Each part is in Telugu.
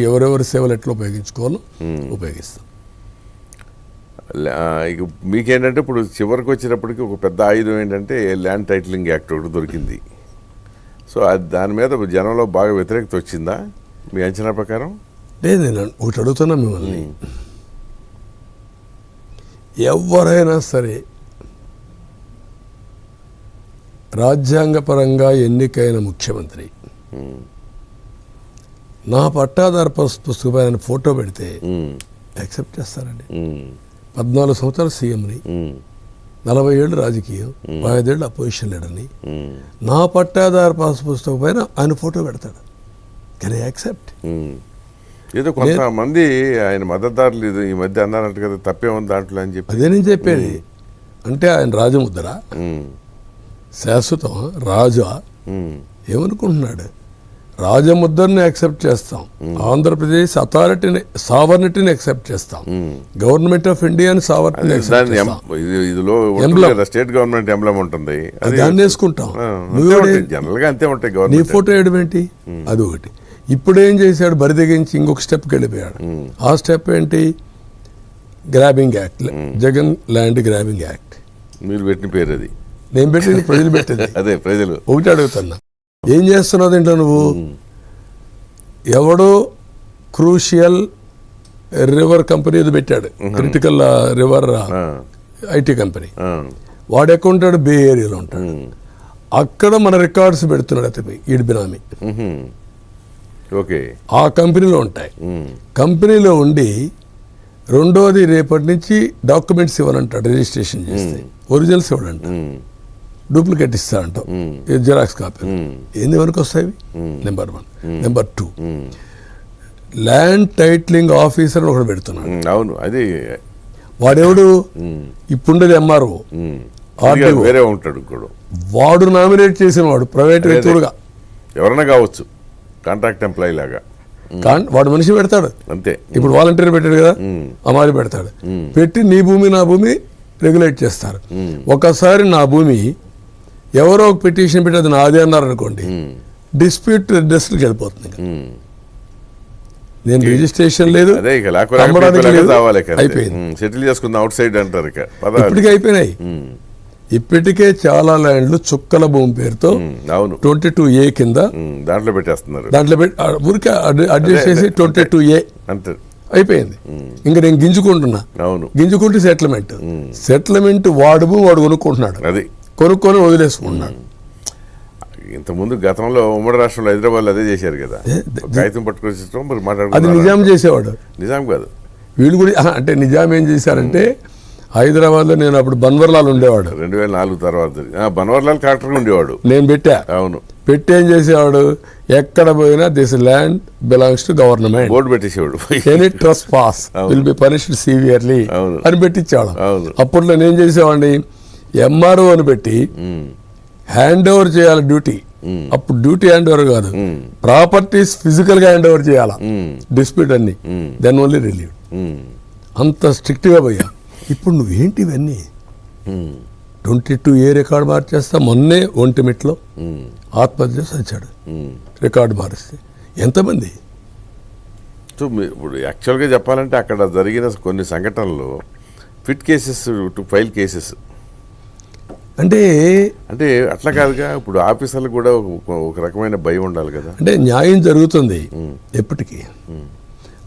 ఎవరెవరి సేవలు ఎట్లా ఉపయోగించుకోవాలో ఉపయోగిస్తాం. లా- ఇక మీకేంటంటే ఇప్పుడు చివరికి వచ్చేటప్పటికి ఒక పెద్ద ఆయుధం ఏంటంటే ల్యాండ్ టైటిలింగ్ యాక్ట్ ఒకటి దొరికింది. సో అది దాని మీద జనంలో బాగా వ్యతిరేకత వచ్చిందా మీ అంచనా ప్రకారం? లేదు నేను ఒకటి అడుగుతున్నా మిమ్మల్ని. ఎవరైనా సరే రాజ్యాంగపరంగా ఎన్నికైన ముఖ్యమంత్రి నా పట్టాదారు పస్- పుస్తకం ఆయన ఫోటో పెడితే యాక్సెప్ట్ చేస్తారండి. పద్నాలుగు సంవత్సరాలు సీఎంని. నలభై ఏళ్ళు రాజకీయం. పదహైదేళ్ళు అపోజిషన్ లీడర్ని. నా పట్టాదారు పాస్ పుస్తకం పైన ఆయన ఫోటో పెడతాడు. Can accept. ఏదో కొంతమంది ఆయన మద్దతుదారులు ఈ మధ్య అన్నారంట కదా తప్పే ఉంది దాంట్లో అని చెప్పి. అదే నేను చెప్పేది. అంటే ఆయన రాజముద్ర. శాశ్వతం రాజా. ఏమనుకుంటున్నాడు? రాజముద్రని యాక్సెప్ట్ చేస్తాం. ఆంధ్రప్రదేశ్ అథారిటీని సావర్నిటీని యాక్సెప్ట్ చేస్తాం. గవర్నమెంట్ ఆఫ్ ఇండియాని. కదా స్టేట్ గవర్నమెంట్ ఎంబ్లం ఉంటుంది. అది దాన్ని వేసుకుంటాం. నువ్వు అంతే ఉంటాయి. నీ ఫోటో వేయడం ఏంటి? అది ఒకటి. ఇప్పుడు ఏం చేశాడు? బరి తెగించి ఇంకొక స్టెప్కి వెళ్ళిపోయాడు. ఆ స్టెప్ ఏంటి? Grabbing act Jagan land grabbing act మీరు పెట్టిన పేరు అది. నేను పెట్టింది ప్రజలు పెట్టింది. అదే ప్రజలు. ఒకటి అడుగుతున్నా. ఏం చేస్తున్నావు దీంట్లో నువ్వు? ఎవడో క్రూషియల్ రివర్ కంపెనీ ఇది పెట్టాడు. Critical river IT company. వాడు ఎక్కడ ఉంటాడు బే ఏరియాలో ఉంటాడు. అక్కడ మన రికార్డ్స్ పెడుతున్నాడు అతని ఈడి బినామీ. ఓకే. ఆ కంపెనీలో ఉంటాయి. కంపెనీలో ఉండి రెండోది రేపటి నుంచి డాక్యుమెంట్స్ ఇవ్వనంటాడు రిజిస్ట్రేషన్ చేస్తే. ఒరిజినల్స్ ఇవ్వడంట. ఉమ్, డూప్లికేట్ ఇస్తాడంటావు ఉమ్, జిరాక్స్ కాపీ. ఏంది వరకు వస్తాయి number one number two land titling officer అని ఒకడు పెడుతున్నాడు. ఉమ్, అవును అది వాడెవడు? ఇప్పుండేది ఎంఆర్ఓ వేరే ఉంటాడు వాడు నామినేట్ చేసిన వాడు ప్రైవేట్ వ్యక్తులుగా ఎవరైనా కావచ్చు. కాంట్రాక్ట్ ఎంప్లాయీ లాగా. వాడు మనిషి పెడతాడు. అంతే. ఇప్పుడు వాలంటీర్ పెట్టాడు కదా? అమారి పెడతాడు. పెట్టి నీ భూమి నా భూమి రెగ్యులేట్ చేస్తారు. ఒకసారి నా భూమి ఎవరో ఒక పిటిషన్ పెట్టి అది నాదే అన్నారు అనుకోండి డిస్ప్యూట్ డెస్ట్కి వెళ్ళిపోతుంది. నేను రిజిస్ట్రేషన్ లేదు అయిపోయింది. సెటిల్ చేసుకుందాం అవుట్ సైడ్ అంటారు ఇప్పటికే అయిపోయినాయి. ఇప్పటికే చాలా ల్యాండ్లు చుక్కల భూమి పేరుతో అవును. ట్వంటీ టూ ఏ కింద దాంట్లో పెట్టేస్తున్నారు. దాంట్లో పెట్టి ఊరికే అడ్- అడ్జస్ట్ చేసి ట్వంటీ టూ ఏ. అంతే. అయిపోయింది. ఇంకా నేను గింజుకుంటున్నా. అవును. గింజుకుంటే సెటిల్మెంట్ సెటిల్మెంట్ వాడు వాడు కొనుక్కుంటున్నాడు. అది. కొనుక్కొని వదిలేసుకుంటున్నాడు ఇంతకుముందు గతంలో ఉమ్మడి రాష్ట్రంలో హైదరాబాద్ అదే చేశారు కదా. కాగితం పట్టుకొచ్చి మరి అది మాట్లాడుకున్నారు నిజాం చేసేవాడు. నిజాం కాదు. వీళ్ళు కూడా అంటే నిజాం ఏం చేశారంటే హైదరాబాద్లో నేను అప్పుడు బన్వర్లాల్ ఉండేవాడు. రెండు వేల నాలుగు తర్వాత బన్వర్లాల్ కలెక్టర్ ఉండేవాడు. నేను పెట్టా. అవును. పెట్టి ఏం చేసేవాడు? ఎక్కడ పోయినా this land belongs to government. Board పెట్టేసేవాడు. Any trespass will be punished severely. అని పెట్టించాడు అవును. అప్పట్లో నేను చేసేవాడిని? ఎంఆర్ఓ అని పెట్టి హ్యాండ్ ఓవర్ చేయాలి డ్యూటీ. అప్పుడు డ్యూటీ హ్యాండ్ ఓవర్ కాదు ప్రాపర్టీస్ ఫిజికల్గా హ్యాండ్ ఓవర్ చేయాలా డిస్ప్యూట్ అన్ని. దెన్ ఓన్లీ రిలీవ్ అంత స్ట్రిక్ట్గా పోయా. ఇప్పుడు నువ్వేంటి ఇవన్నీ? ట్వంటీ టూ ఏ రికార్డు మార్చేస్తా మొన్నే ఒంటిమిట్లో ఆత్మహత్య వచ్చాడు. రికార్డు మారిస్తే. ఎంతమంది? సో ఇప్పుడు యాక్చువల్గా చెప్పాలంటే అక్కడ జరిగిన కొన్ని సంఘటనలు fit cases to file cases. అంటే అంటే అట్లా కాదుగా ఇప్పుడు ఆఫీసర్లకు కూడా ఒక- ఒక రకమైన భయం ఉండాలి కదా. అంటే న్యాయం జరుగుతుంది ఎప్పటికీ.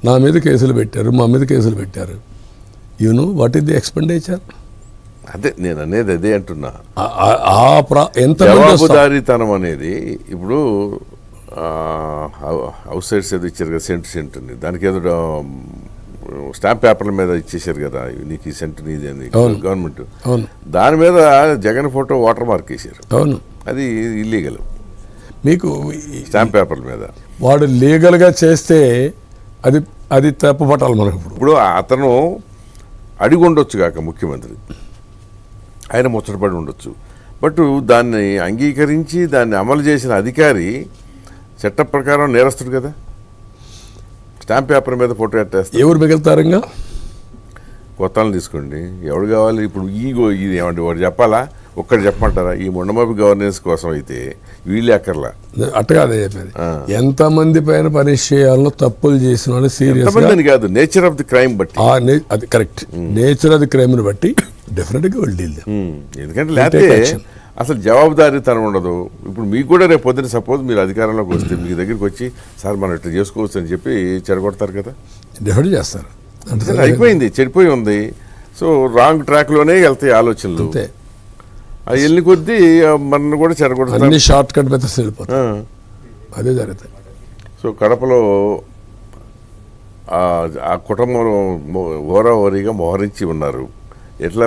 నా మీద కేసులు పెట్టారు మా మీద కేసులు పెట్టారు. You know what is the expenditure అదే నేను అనేది అదే అంటున్నా. ఆ ప్రా- ఎంత జవాబుదారీతనం అనేది ఇప్పుడు హౌస్ సైడ్స్ ఏదో ఇచ్చారు కదా సెంట్ సెంట్ దానికి ఏదో స్టాంప్ పేపర్ల మీద ఇచ్చేసారు కదా నీకు ఈ సెంట్ నీది అని. గవర్నమెంట్. అవును. దాని మీద జగన్ ఫోటో వాటర్ మార్క్ వేసారు అవును. అది ఇల్లీగల్ మీకు స్టాంప్ పేపర్ల మీద. వాడు లీగల్గా చేస్తే అది అది తప్పుపట్టాలి మనకు ఇప్పుడు. ఇప్పుడు అతను అడిగి ఉండొచ్చు కాక ముఖ్యమంత్రి. ఆయన ముచ్చటపడి ఉండొచ్చు. బట్ దాన్ని అంగీకరించి దాన్ని అమలు చేసిన అధికారి చట్ట ప్రకారం నేరస్తుడు కదా. స్టాంప్ పేపర్ మీద ఫోటో ఎట్టేస్తారు ఎవరు మిగులుతారు ఇంకా కొత్తలను తీసుకోండి. ఎవడు కావాలి? ఇప్పుడు ఈగో ఇది ఏమంటే వాడు చెప్పాలా? ఒక్కటి చెప్పమంటారా? ఈ ముండమాపి గవర్నెన్స్ కోసం అయితే వీళ్ళు అక్కర్లా? అట్టగా అదే చెప్పేది ఎంతమంది పైన పనిష్ చేయాలో తప్పులు చేసిన వాళ్ళు సీరియస్ కాదు నేచర్ ఆఫ్ ది క్రైమ్ బట్టి. అది కరెక్ట్ నేచర్ అది క్రైమ్ని బట్టి డెఫినెట్గా వెళ్ళి ఎందుకంటే లేకపోతే. అసలు జవాబుదారీతనం ఉండదు. ఇప్పుడు మీకు కూడా రేపు పొద్దున సపోజ్ మీరు అధికారంలోకి వస్తే మీ దగ్గరికి వచ్చి సార్ మనం ఇట్లా చేసుకోవచ్చు అని చెప్పి చెడగొడతారు కదా? డెఫినెట్ చేస్తారు. అయిపోయింది చెడిపోయి ఉంది. సో రాంగ్ ట్రాక్లోనే వెళ్తాయి ఆలోచనలు. అంతే. అది వెళ్ళి కొద్దీ మనల్ని కూడా చెడగొడతారు. అన్ని షార్ట్ కట్ మెథడ్స్ వెళ్ళిపోతాయి. అదే జరుగుతాయి. సో కడపలో ఆ- కుటుంబం ఓరా ఓరిగా మోహరించి ఉన్నారు. ఎట్లా